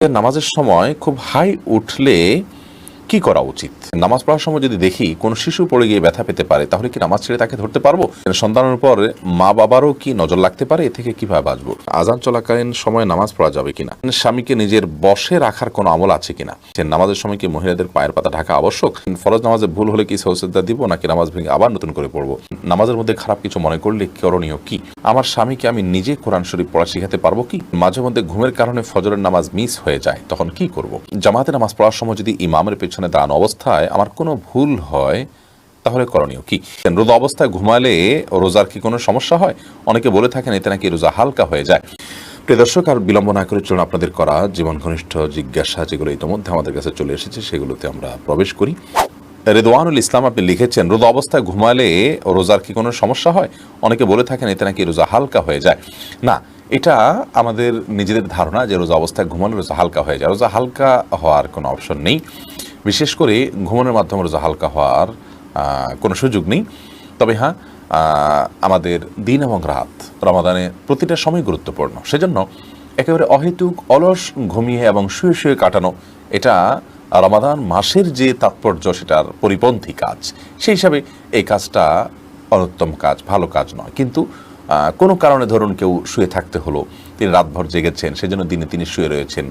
নামাজের সময় খুব হাই উঠলে কি করা উচিত? নামাজ পড়ার সময় যদি দেখি কোন শিশু পড়ে গিয়ে ব্যথা পেতে পারে, তাহলে কি নামাজ ছেড়ে তাকে ধরতে পারব? সন্তানের উপর মা বাবারও কি নজর লাগতে পারে? এ থেকে কীভাবে বাঁচবো? আজান চলাকালীন সময় নামাজ পড়া যাবে কিনা? স্বামীকে নিজের বসে রাখার কোনো আমল আছে কিনা? যে নামাজের সময় কি মহিলাদের পায়ের পাতা ঢাকা আবশ্যক? ফরজ নামাজে ভুল হলে কি সৌসেদা দিব, নাকি নামাজ ভেঙে আবার নতুন করে পড়ব? নামাজের মধ্যে খারাপ কিছু মনে করলে করণীয় কি? আমার স্বামীকে আমি নিজে কোরআন শরীফ পড়া শিখাতে পারব কি? মাঝে মধ্যে ঘুমের কারণে ফজরের নামাজ মিস হয়ে যায়, তখন কি করব? জামাতে নামাজ পড়ার সময় যদি ইমামের পেছনে দাঁড়ানো অবস্থায় আমার কোনো ভুল হয়, তাহলে করণীয় কি? রোজা অবস্থায় ঘুমালে রোজার কি কোনো সমস্যা হয়? অনেকে বলে থাকেন এতে নাকি রোজা হালকা হয়ে যায়। প্রিয় দর্শক, আর বিলম্ব না করে চলুন আপনাদের করা জীবন ঘনিষ্ঠ জিজ্ঞাসা, যেগুলো ইতিমধ্যে আমাদের কাছে চলে এসেছে, সেগুলোতে আমরা প্রবেশ করি। রেদওয়ানুল ইসলাম আপনি লিখেছেন, রোজা অবস্থায় ঘুমালে রোজার কি কোনো সমস্যা হয়? অনেকে বলে থাকেন এতে নাকি রোজা হালকা হয়ে যায়। না, এটা আমাদের নিজেদের ধারণা যে রোজা অবস্থায় ঘুমালে রোজা হালকা হয়ে যায়। রোজা হালকা হওয়ার কোনো অপশন নেই। বিশেষ করে ঘুমানোর মাধ্যমে রোজা হালকা হওয়ার কোনো সুযোগ নেই। তবে হ্যাঁ আমাদের দিন এবং রাত রমাদানে প্রতিটা সময় গুরুত্বপূর্ণ। সেজন্য একেবারে অহেতুক, অলস ঘুমিয়ে এবং শুয়ে শুয়ে কাটানো, এটা রমাদান মাসের যে তাৎপর্য, সেটার পরিপন্থী কাজ। সেই হিসাবে এই কাজটা অনুত্তম কাজ, ভালো কাজ নয়। কিন্তু কোনো কারণে ধরুন কেউ শুয়ে থাকতে হলো, তিনি রাতভর জেগেছেন, সেজন্য দিনে তিনি শুয়ে রয়েছেন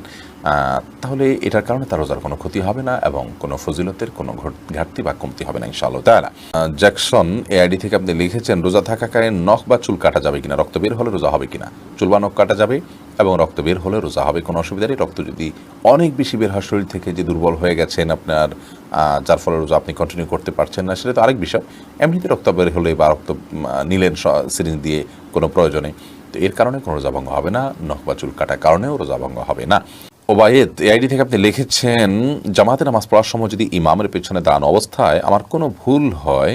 তাহলে এটার কারণে তার রোজার কোনো ক্ষতি হবে না এবং কোনো ফজিলতের কোনো ঘাটতি বা কমতি হবে না, ইনশাআল্লাহ তাই না জ্যাকসন এ আইডি থেকে আপনি লিখেছেন, রোজা থাকাকালীন নখ বা চুল কাটা যাবে কিনা, রক্ত বের হলে রোজা হবে কিনা, চুল বা নখ কাটা যাবে এবং রক্ত বের হলে রোজা হবে, কোনো অসুবিধা নেই। রক্ত যদি অনেক বেশি বের হয়, শরীর থেকে যে দুর্বল হয়ে গেছেন আপনার যার ফলে রোজা আপনি কন্টিনিউ করতে পারছেন না, সেটা তো আরেক বিষয়। এমনিতে রক্ত বের হলে বা রক্ত নিলেন সিরিঞ্জ দিয়ে কোনো প্রয়োজনে, তো এর কারণে কোনো রোজা ভঙ্গ হবে না, নখ বা চুল কাটার কারণেও রোজা ভঙ্গ হবে না। ওবায়েদ, এই আইডি থেকে আপনি লিখেছেন, জামাতে নামাজ পড়ার সময় যদি ইমামের পেছনে দাঁড়ানো অবস্থায় আমার কোনো ভুল হয়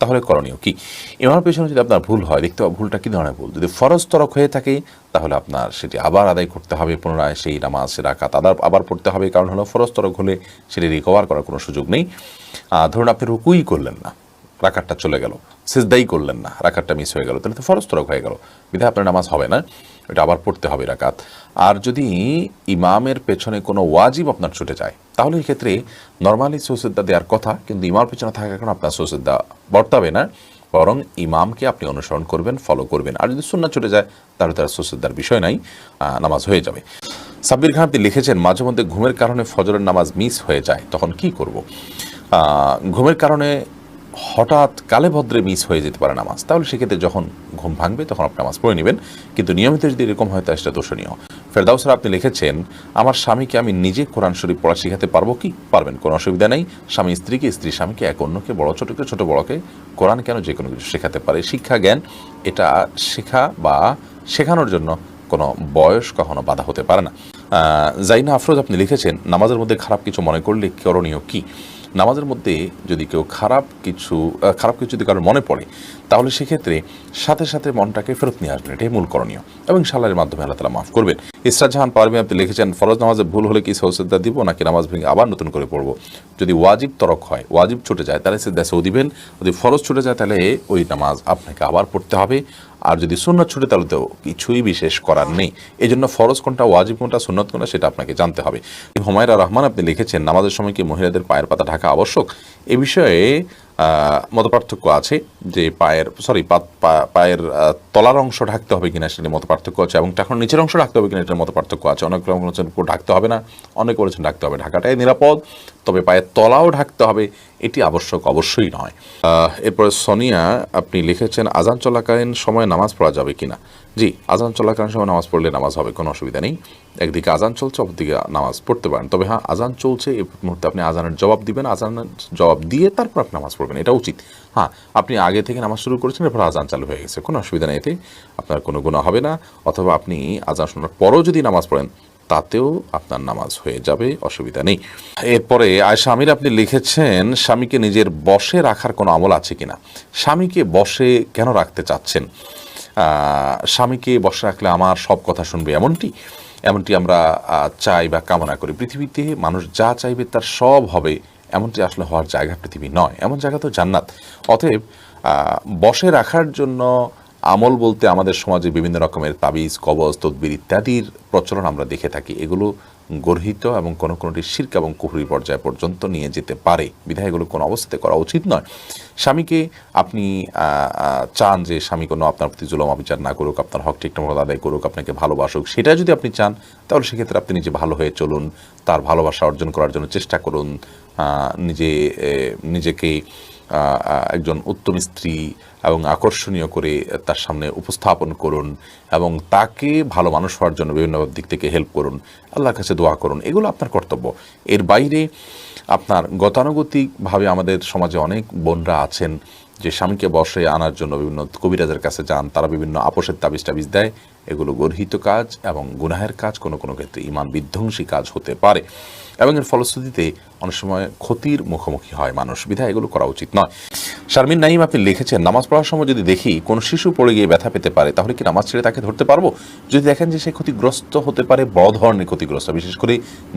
তাহলে করণীয় কি? ইমামের পেছনে যদি আপনার ভুল হয়, দেখতে ভুলটা কী ধরনের ভুল? যদি ফরজ তরক হয়ে থাকে, তাহলে আপনার সেটি আবার আদায় করতে হবে পুনরায়, সেই নামাজ সে রাখাত আদার আবার পড়তে হবে। কারণ হলো ফরজ তরক হলে সেটি রিকভার করার কোনো সুযোগ নেই। ধরুন আপনি রুকুই করলেন না রাখারটা চলে গেল, সিজদাই করলেন না রাখারটা মিস হয়ে গেল, তাহলে তো ফরজ তরক হয়ে গেল। বিধায় আপনার নামাজ হবে না। এটা আবার পড়তে হবে রাকাত। আর যদি ইমামের পেছনে কোনো ওয়াজিব আপনার ছুটে যায়, তাহলে এই ক্ষেত্রে নর্মালি সৌসিদ্দা দেওয়ার কথা, কিন্তু ইমার পেছনে থাকার কারণে আপনার সৌসিদ্দা বর্তাবে না। বরং ইমামকে আপনি অনুসরণ করবেন ফলো করবেন। আর যদি সুন্না ছুটে যায়, তাহলে তার সৌসিদ্দার বিষয় নাই নামাজ হয়ে যাবে। সাব্বির খান আপনি লিখেছেন, মাঝে মধ্যে ঘুমের কারণে ফজরের নামাজ মিস হয়ে যায়, তখন কি করব? ঘুমের কারণে হঠাৎ কালে ভদ্রে মিস হয়ে যেতে পারে নামাজ। তাহলে সেক্ষেত্রে যখন ঘুম ভাঙবে, তখন আপনি নামাজ পড়ে নেবেন। কিন্তু নিয়মিত যদি এরকম হয়, তাহলে সেটা দোষণীয়। ফেরদাউসরা আপনি লিখেছেন, আমার স্বামীকে আমি নিজে কোরআন শরীফ পড়া শিখাতে পারব কি? পারবেন, কোনো অসুবিধা নেই। স্বামী স্ত্রীকে, স্ত্রী স্বামীকে, এক অন্যকে, বড় ছোটকে ছোট বড়কে কোরআন কেন যে কোনো কিছু শেখাতে পারে? শিক্ষা, জ্ঞান, এটা শেখা বা শেখানোর জন্য কোনো বয়স কখনো বাধা হতে পারে না। জাইনা আফরোজ, আপনি লিখেছেন, নামাজের মধ্যে খারাপ কিছু মনে করলে করণীয় কি? নামাজের মধ্যে যদি কেউ খারাপ কিছু খারাপ কিছু যদি কারোর মনে পড়ে, তাহলে সেক্ষেত্রে সাথে সাথে মনটাকে ফেরত নিয়ে আসবেন। এটাই মূল করণীয়। এবং সালারের মাধ্যমে আল্লাহ তালা মাফ করবেন। ইসরাত জাহান পারভি আপনি লিখেছেন, ফরজ নামাজে ভুল হলে কি সৌসেদা দিব, নাকি নামাজ ভেঙে আবার নতুন করে পড়ব? যদি ওয়াজিব তরক হয়, ওয়াজিব ছুটে যায়, তাহলে সে দেশেও দিবেন। যদি ফরজ ছুটে যায়, তাহলে ওই নামাজ আপনাকে আবার পড়তে হবে। আর যদি সুন্নত ছুটে, তাহলে তো কিছুই বিশেষ করার নেই। এই জন্য ফরজ কোনটা, ওয়াজিব কোনটা, সুন্নত কোনটা, সেটা আপনাকে জানতে হবে। হুমায়রা রহমান আপনি লিখেছেন, নামাজের সময় কি মহিলাদের পায়ের পাতা ঢাকা আবশ্যক? এ বিষয়ে মত পার্থক্য আছে যে পায়ের সরি পায়ের তলার অংশ ঢাকতে হবে কিনা সেটা মত পার্থক্য আছে এবং তখন নিচের অংশ ঢাকতে হবে কিনা এটার মত পার্থক্য আছে। অনেক বলেছেন ঢাকতে হবে না, অনেক বলেছেন ঢাকতে হবে। ঢাকাটাই নিরাপদ, তবে পায়ের তলাও ঢাকতে হবে, এটি আবশ্যক অবশ্যই নয়। এরপরে সোনিয়া, আপনি লিখেছেন, আজান চলাকালীন সময় নামাজ পড়া যাবে কিনা? জি, আজান চলাকালীন সময় নামাজ পড়লে নামাজ হবে, কোনো অসুবিধা নেই। একদিকে আজান চলছে, অপরদিকে নামাজ পড়তে পারেন। তবে হ্যাঁ আজান চলছে এই মুহূর্তে আপনি আজানের জবাব দিবেন, আজানের জবাব দিয়ে তারপর আপনি নামাজ পড়বেন, এটা উচিত। হ্যাঁ আপনি আগে থেকে নামাজ শুরু করেছেন, এরপর আজান চালু হয়ে গেছে, কোনো অসুবিধা নেই, এতে আপনার কোনো গুণা হবে না। অথবা আপনি আজান শোনার পরও যদি নামাজ পড়েন, তাতেও আপনার নামাজ হয়ে যাবে, অসুবিধা নেই। এরপরে আয়সা আমির, আপনি লিখেছেন, স্বামীকে নিজের বসে রাখার কোনো আমল আছে কিনা? স্বামীকে বসে কেন রাখতে চাচ্ছেন? স্বামীকে বসে রাখলে আমার সব কথা শুনবে এমনটি? এমনটি আমরা চাই বা কামনা করি। পৃথিবীতে মানুষ যা চাইবে তার সব হবে। এমনটি আসলে হওয়ার জায়গা পৃথিবী নয়। এমন জায়গা তো জান্নাত। অতএব বসে রাখার জন্য আমল বলতে আমাদের সমাজে বিভিন্ন রকমের তাবিজ, কবজ, তদবির ইত্যাদির প্রচলন আমরা দেখে থাকি। এগুলো গর্হিত এবং কোনো কোনোটি শির্ক এবং কুহুরি পর্যায় পর্যন্ত নিয়ে যেতে পারে। বিধায় এগুলো কোনো অবস্থাতে করা উচিত নয়। স্বামীকে আপনি চান যে স্বামী কোনো আপনার প্রতি জুলম, অবিচার না করুক, আপনার হক ঠিকঠাক আদায় করুক, আপনাকে ভালোবাসুক, সেটা যদি আপনি চান, তাহলে সেক্ষেত্রে আপনি নিজে ভালো হয়ে চলুন, তার ভালোবাসা অর্জন করার জন্য চেষ্টা করুন নিজে নিজেকে একজন উত্তম স্ত্রী এবং আকর্ষণীয় করে তার সামনে উপস্থাপন করুন এবং তাকে ভালো মানুষ হওয়ার জন্য বিভিন্ন দিক থেকে হেল্প করুন। আল্লাহর কাছে দোয়া করুন। এগুলো আপনার কর্তব্য। এর বাইরে আপনার গতানুগতিকভাবে আমাদের সমাজে অনেক বোনরা আছেন। যে স্বামীকে বসে আনার জন্য বিভিন্ন কবিরাজের কাছে যান, তারা বিভিন্ন আপোষের তাবিজ টাবিজ দেয়। এগুলো গর্হিত কাজ এবং গুনাহের কাজ কোনো কোনো ক্ষেত্রে ইমান বিধ্বংসী কাজ হতে পারে। এবং এর ফলশ্রুতিতে অনেক সময় ক্ষতির মুখোমুখি হয় মানুষ। বিধায় এগুলো করা উচিত নয়। শারমিন নাইম আপনি লিখেছেন, নামাজ পড়ার সময় যদি দেখি কোনো শিশু পড়ে গিয়ে ব্যথা পেতে পারে, তাহলে কি নামাজ ছেড়ে তাকে ধরতে পারব? যদি দেখেন যে সে ক্ষতিগ্রস্ত হতে পারে, বড় ধরনের ক্ষতিগ্রস্ত, বিশেষ করে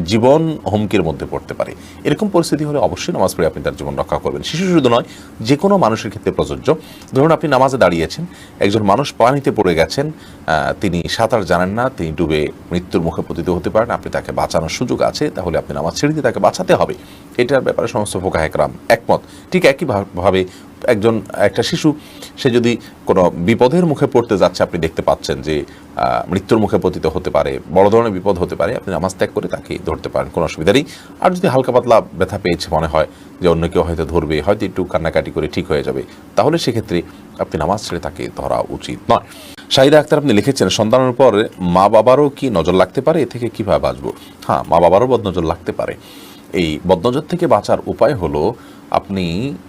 জীবন হুমকির মধ্যে পড়তে পারে, এরকম পরিস্থিতি হলে অবশ্যই নামাজ পড়ে আপনি তার জীবন রক্ষা করবেন। শিশু শুধু নয়, যে কোনো মানুষের ক্ষেত্রে প্রযোজ্য। ধরুন আপনি নামাজে দাঁড়িয়েছেন, একজন মানুষ পানিতে পড়ে গেছেন তিনি সাঁতার জানেন না, তিনি ডুবে মৃত্যুর মুখে পতিত হতে পারেন, আপনি তাকে বাঁচানোর সুযোগ আছে, তাহলে আপনি নামাজ ছেড়ে দিয়ে তাকে বাঁচাতে হবে। এটার ব্যাপারে সমস্ত ফোকা একরাম একমত। ঠিক একই ভা- ভাবে একজন, একটা শিশু, সে যদি কোনো বিপদের মুখে পড়তে যাচ্ছে, আপনি দেখতে পাচ্ছেন যে মৃত্যুর মুখে পতিত হতে পারে, বড় ধরনের বিপদ হতে পারে, আপনি নামাজ ত্যাগ করে তাকে ধরতে পারেন, কোনো অসুবিধা নেই। আর যদি হালকা পাতলা ব্যথা পেয়েছে মনে হয়, যে অন্য কেউ হয়তো ধরবে, হয়তো একটু কান্নাকাটি করে ঠিক হয়ে যাবে, তাহলে সেক্ষেত্রে আপনি নামাজ ছেড়ে তাকে ধরা উচিত নয়। শাহিদা আক্তার আপনি লিখেছেন, সন্তানের পর মা বাবারও কি নজর লাগতে পারে? এ থেকে কীভাবে বাঁচবো? হ্যাঁ মা বাবারও বদনজর লাগতে পারে। এই বদনজর থেকে বাঁচার উপায় হলো আপনি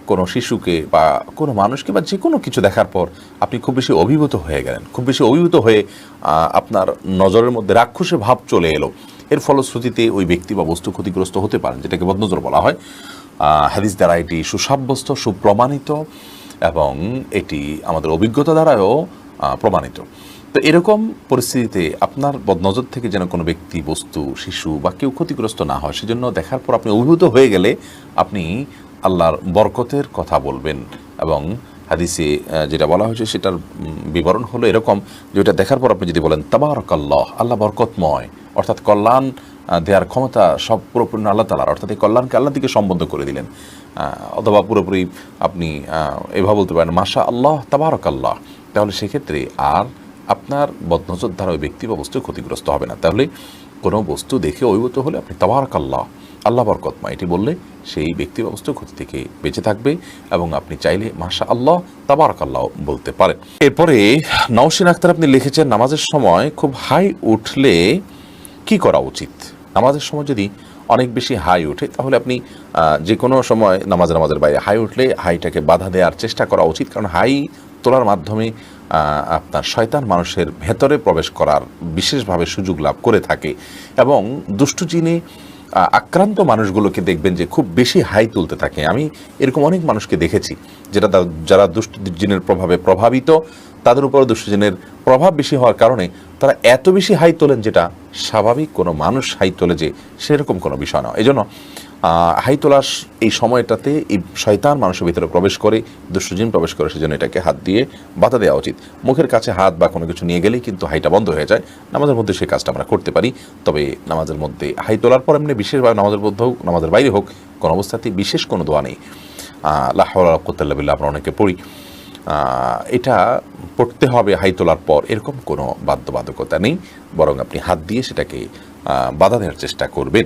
কোনো শিশুকে বা কোনো মানুষকে বা যে কোনো কিছু দেখার পর আপনি খুব বেশি অভিভূত হয়ে গেলেন। খুব বেশি অভিভূত হয়ে আপনার নজরের মধ্যে রাক্ষসে ভাব চলে এলো। এর ফলশ্রুতিতে ওই ব্যক্তি বা বস্তু ক্ষতিগ্রস্ত হতে পারেন, যেটাকে বদনজর বলা হয়। হাদিস দ্বারা এটি সুসাব্যস্ত, সুপ্রমাণিত এবং এটি আমাদের অভিজ্ঞতা দ্বারাও প্রমাণিত। তো এরকম পরিস্থিতিতে আপনার বদনজর থেকে যেন কোনো ব্যক্তি, বস্তু, শিশু বা কেউ ক্ষতিগ্রস্ত না হয়, সেজন্য দেখার পর আপনি অভিভূত হয়ে গেলে আপনি আল্লাহর বরকতের কথা বলবেন এবং হাদিসে যেটা বলা হয়েছে সেটার বিবরণ হলো এরকম যে ওটা দেখার পর আপনি যদি বলেন তাবারক আল্লাহ আল্লাহ বরকতময় অর্থাৎ কল্যাণ দেওয়ার ক্ষমতা সব পুরোপুরি আল্লাহ তালার অর্থাৎ এই কল্যাণকে আল্লাহ দিকে সম্বন্ধ করে দিলেন। অথবা পুরোপুরি আপনি এভাবে বলতে পারেন মাশা আল্লাহ তাবারক আল্লাহ তাহলে সেক্ষেত্রে আর আপনার বদনজর দ্বারা ওই ব্যক্তি বা বস্তু ক্ষতিগ্রস্ত হবে না। তাহলে কোনো বস্তু দেখে অভিভূত হলে আপনি তাবারক আল্লাহ আল্লাহ বরকতমা এটি বললে সেই ব্যক্তি বা বস্তু ক্ষতি থেকে বেঁচে থাকবে এবং আপনি চাইলে মাশা আল্লাহ তাবারক আল্লাহ বলতে পারেন। এরপরে নওশিন আক্তার আপনি লিখেছেন, নামাজের সময় খুব হাই উঠলে কি করা উচিত? নামাজের সময় যদি অনেক বেশি হাই ওঠে, তাহলে আপনি যে কোনো সময় নামাজ নামাজের বাইরে হাই উঠলে হাইটাকে বাধা দেওয়ার চেষ্টা করা উচিত। কারণ হাই তোলার মাধ্যমে আপনার শয়তান মানুষের ভেতরে প্রবেশ করার বিশেষভাবে সুযোগ লাভ করে থাকে। এবং দুষ্টু চিনে আক্রান্ত মানুষগুলোকে দেখবেন যে খুব বেশি হাই তুলতে থাকে। আমি এরকম অনেক মানুষকে দেখেছি, যেটা যারা দুষ্ট জিনের প্রভাবে প্রভাবিত তাদের উপর দুষ্ট প্রভাব বেশি হওয়ার কারণে তারা এত বেশি হাই তোলেন যেটা স্বাভাবিক কোনো মানুষ হাই তোলে যে সেরকম কোনো বিষয় নয়। এই জন্য হাই তোলার এই সময়টাতে এই শয়তান মানুষের ভিতরে প্রবেশ করে দুষ্টজিন প্রবেশ করে, সেজন্য এটাকে হাত দিয়ে বাধা দেওয়া উচিত। মুখের কাছে হাত বা কোনো কিছু নিয়ে গেলেই কিন্তু হাইটা বন্ধ হয়ে যায়। নামাজের মধ্যে সেই কাজটা আমরা করতে পারি, তবে নামাজের মধ্যে হাই তোলার পর এমনি বিশেষভাবে নামাজের মধ্যে হোক, নামাজের বাইরে হোক, কোনো অবস্থাতেই বিশেষ কোনো দোয়া নেই। লাহ্লাবিল্লা আমরা অনেকে পড়ি। এটা পড়তে হবে হাই তোলার পর। এরকম কোনো বাধ্যবাধকতা নেই, বরং আপনি হাত দিয়ে সেটাকে বাধা দেওয়ার চেষ্টা করবেন।